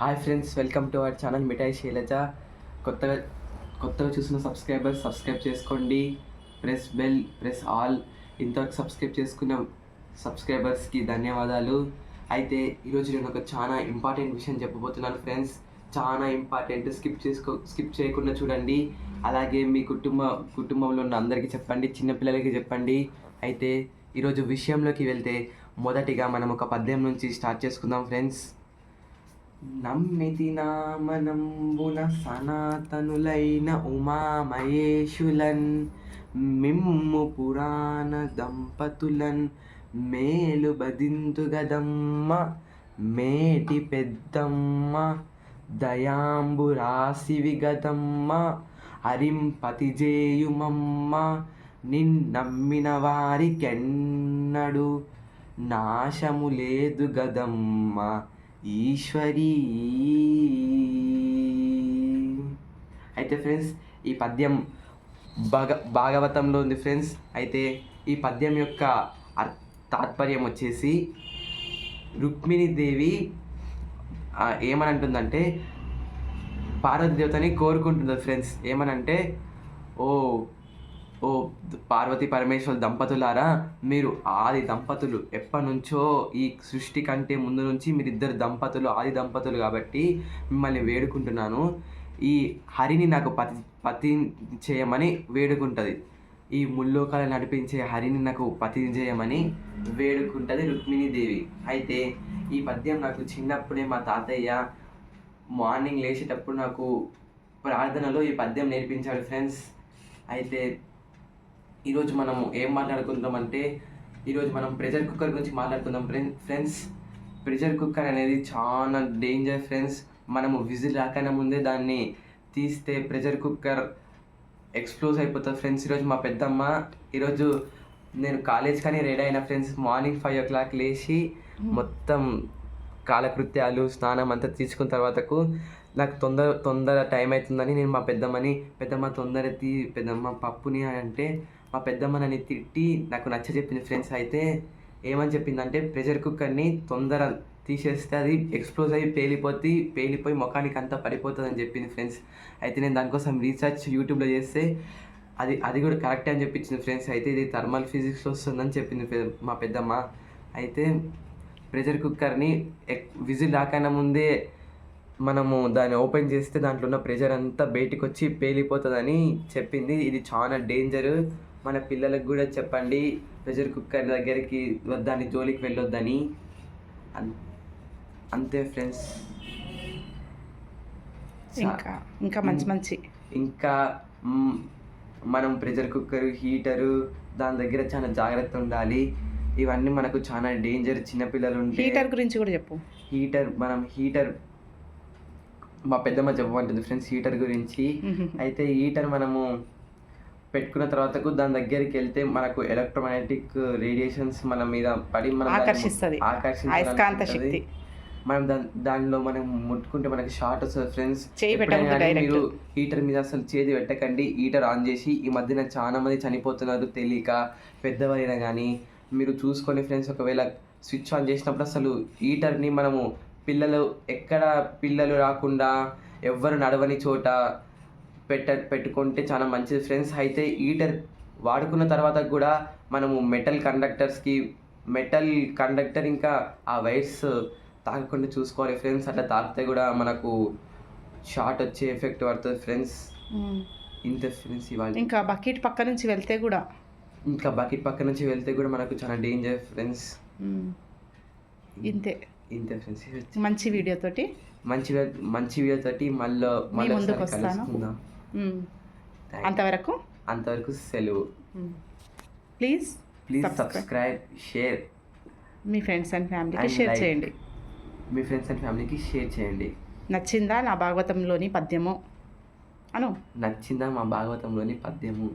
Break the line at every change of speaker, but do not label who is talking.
Hi friends welcome to our channel Mithai Shailaja కొత్తగా కొత్తగా చూసిన సబ్స్క్రైబర్స్ సబ్స్క్రైబ్ చేసుకోండి. ప్రెస్ బెల్ ప్రెస్ ఆల్ ఇంతవరకు సబ్స్క్రైబ్ చేసుకున్న సబ్స్క్రైబర్స్కి ధన్యవాదాలు. అయితే ఈరోజు నేను ఒక చాలా ఇంపార్టెంట్ విషయం చెప్పబోతున్నాను ఫ్రెండ్స్ చాలా ఇంపార్టెంట్ స్కిప్ చేసుకో స్కిప్ చేయకుండా చూడండి. అలాగే మీ కుటుంబ కుటుంబంలో ఉన్న అందరికీ చెప్పండి చిన్నపిల్లలకి చెప్పండి. అయితే ఈరోజు విషయంలోకి వెళ్తే మొదటిగా మనం ఒక పద్యం నుంచి స్టార్ట్ చేసుకుందాం ఫ్రెండ్స్ నమ్మితి నామనంబున సనాతనులైన ఉమామయేషులన్ మిమ్ము పురాణ దంపతులన్ మేలు బదింతు గదమ్మ మేటి పెద్దమ్మ దయాంబు రాసివి గదమ్మ హరింపతి జేయుమమ్మ నిన్నమ్మిన వారికెన్నడు నాశము లేదు గదమ్మ. ఈశ్వరీ. అయితే ఫ్రెండ్స్ ఈ పద్యం భగ భాగవతంలో ఉంది ఫ్రెండ్స్. అయితే ఈ పద్యం యొక్క తాత్పర్యం వచ్చేసి రుక్మిణీదేవి ఏమని అంటుందంటే పార్వతీదేవతని కోరుకుంటుంది ఫ్రెండ్స్. ఏమనంటే ఓ ఓ పార్వతి పరమేశ్వర దంపతులారా మీరు ఆది దంపతులు. ఎప్పటినుంచో ఈ సృష్టి కంటే ముందు నుంచి మీరిద్దరు దంపతులు ఆది దంపతులు కాబట్టి మిమ్మల్ని వేడుకుంటున్నాను. ఈ హరిని నాకు పతి పతి చేయమని వేడుకుంటుంది. ఈ ముల్లోకాలు నడిపించే హరిని నాకు పతి చేయమని వేడుకుంటుంది రుక్మిణీదేవి. అయితే ఈ పద్యం నాకు చిన్నప్పుడే మా తాతయ్య మార్నింగ్ లేచేటప్పుడు నాకు ప్రార్థనలో ఈ పద్యం నేర్పించాడు ఫ్రెండ్స్. అయితే ఈరోజు మనము ఏం మాట్లాడుకుందాం అంటే ఈరోజు మనం ప్రెషర్ కుక్కర్ గురించి మాట్లాడుకుందాం ఫ్రెండ్ ఫ్రెండ్స్. ప్రెషర్ కుక్కర్ అనేది చాలా డేంజర్ ఫ్రెండ్స్. మనము విజిల్ రాకనే ముందే దాన్ని తీస్తే ప్రెషర్ కుక్కర్ ఎక్స్ప్లోజ్ అయిపోతుంది ఫ్రెండ్స్. ఈరోజు మా పెద్దమ్మ ఈరోజు నేను కాలేజ్ కానీ రెడీ అయిన friends morning five o'clock లేచి మొత్తం కాలకృత్యాలు స్నానం అంతా తీసుకున్న తర్వాతకు నాకు తొందర తొందర టైం అవుతుందని నేను మా పెద్దమ్మని పెద్దమ్మ తొందర తీ పెద్దమ్మ పప్పుని అంటే మా పెద్దమ్మ నన్ను తిట్టి నాకు నచ్చ చెప్పింది ఫ్రెండ్స్ అయితే ఏమని చెప్పిందంటే ప్రెషర్ కుక్కర్ని తొందర తీసేస్తే అది ఎక్స్ప్లోజ్ అయ్యి పేలిపోతే పేలిపోయి ముఖానికి అంతా పడిపోతుంది అని చెప్పింది ఫ్రెండ్స్ అయితే నేను దానికోసం రీసెర్చ్ యూట్యూబ్లో చేస్తే అది అది కూడా కరెక్టే అని చెప్పించింది ఫ్రెండ్స్ అయితే ఇది థర్మల్ ఫిజిక్స్ వస్తుందని చెప్పింది మా పెద్దమ్మ. అయితే ప్రెషర్ కుక్కర్ని విజిల్ రాకన్నా ముందే మనము దాన్ని ఓపెన్ చేస్తే దాంట్లో ఉన్న ప్రెషర్ అంతా బయటికి వచ్చి పేలిపోతుందని చెప్పింది. ఇది చాలా డేంజర్. మన పిల్లలకు కూడా చెప్పండి. ప్రెషర్ కుక్కర్ దగ్గరికి దాని జోలికి వెళ్ళొద్దని. అంతే ఫ్రెండ్స్.
ఇంకా ఇంకా మంచి మంచి.
ఇంకా మనం ప్రెషర్ కుక్కర్ హీటరు దాని దగ్గర చాలా జాగ్రత్త ఉండాలి. ఇవన్నీ మనకు చాలా డేంజర్ చిన్నపిల్లలు ఉంటే
హీటర్ గురించి కూడా చెప్పు.
హీటర్ మనం హీటర్ మా పెద్దమ్మ చెప్పమంటుంది ఫ్రెండ్స్ హీటర్ గురించి. అయితే హీటర్ మనము పెట్టుకున్న తర్వాతకు దాని దగ్గరికి వెళ్తే మనకు ఎలక్ట్రోమాగ్నెటిక్ రేడియేషన్స్ మన మీద పడి మనం
ఆకర్షిస్తది. అయస్కాంత శక్తి.
మనం దాని దానిలో మనం ముట్టుకుంటే మనకి షార్ట్ వస్తుంది ఫ్రెండ్స్. మీరు హీటర్ మీద అసలు చేతి పెట్టకండి హీటర్ ఆన్ చేసి ఈ మధ్యన చాలా మంది చనిపోతున్నారు తెలియక పెద్దవారైనా కానీ మీరు చూసుకొని ఫ్రెండ్స్ ఒకవేళ స్విచ్ ఆన్ చేసినప్పుడు అసలు హీటర్ని మనము పిల్లలు ఎక్కడ పిల్లలు రాకుండా ఎవ్వరు నడవని చోట పెట్ట పెట్టుకుంటే చాలా మంచిది ఫ్రెండ్స్. అయితే హీటర్ వాడుకున్న తర్వాత కూడా మనము మెటల్ కండక్టర్స్కి మెటల్ కండక్టర్ ఇంకా ఆ వైర్స్ తాకకుండా చూసుకోవాలి ఫ్రెండ్స్. అట్లా తాకితే కూడా మనకు షార్ట్ వచ్చే ఎఫెక్ట్ పడుతుంది ఫ్రెండ్స్. ఇంత ఫ్రెండ్స్ ఇవాళ.
ఇంకా బకెట్ పక్క నుంచి వెళ్తే కూడా.
ఇంకా బకెట్ పక్క నుంచి వెళ్తే కూడా మనకు చాలా డేంజర్ ఫ్రెండ్స్.
ఇంతే.
ఇంతే ఫ్రెండ్స్.
మంచి వీడియోతోటి
మంచి మంచి వీడియో తోటి మళ్ళీ మళ్ళీ. కలుసుకుందాం.
అంతవరకు?
అంతవరకు సెలవు.
Please
please. సబ్స్క్రైబ్ షేర్
మీ ఫ్రెండ్స్ అండ్ ఫ్యామిలీకి షేర్. చేయండి.
మీ ఫ్రెండ్స్ అండ్ ఫ్యామిలీకి షేర్ చేయండి.
నచ్చిందా నా భాగవతంలోని పద్యము? అను.
నచ్చిందా మా భాగవతంలోని పద్యము?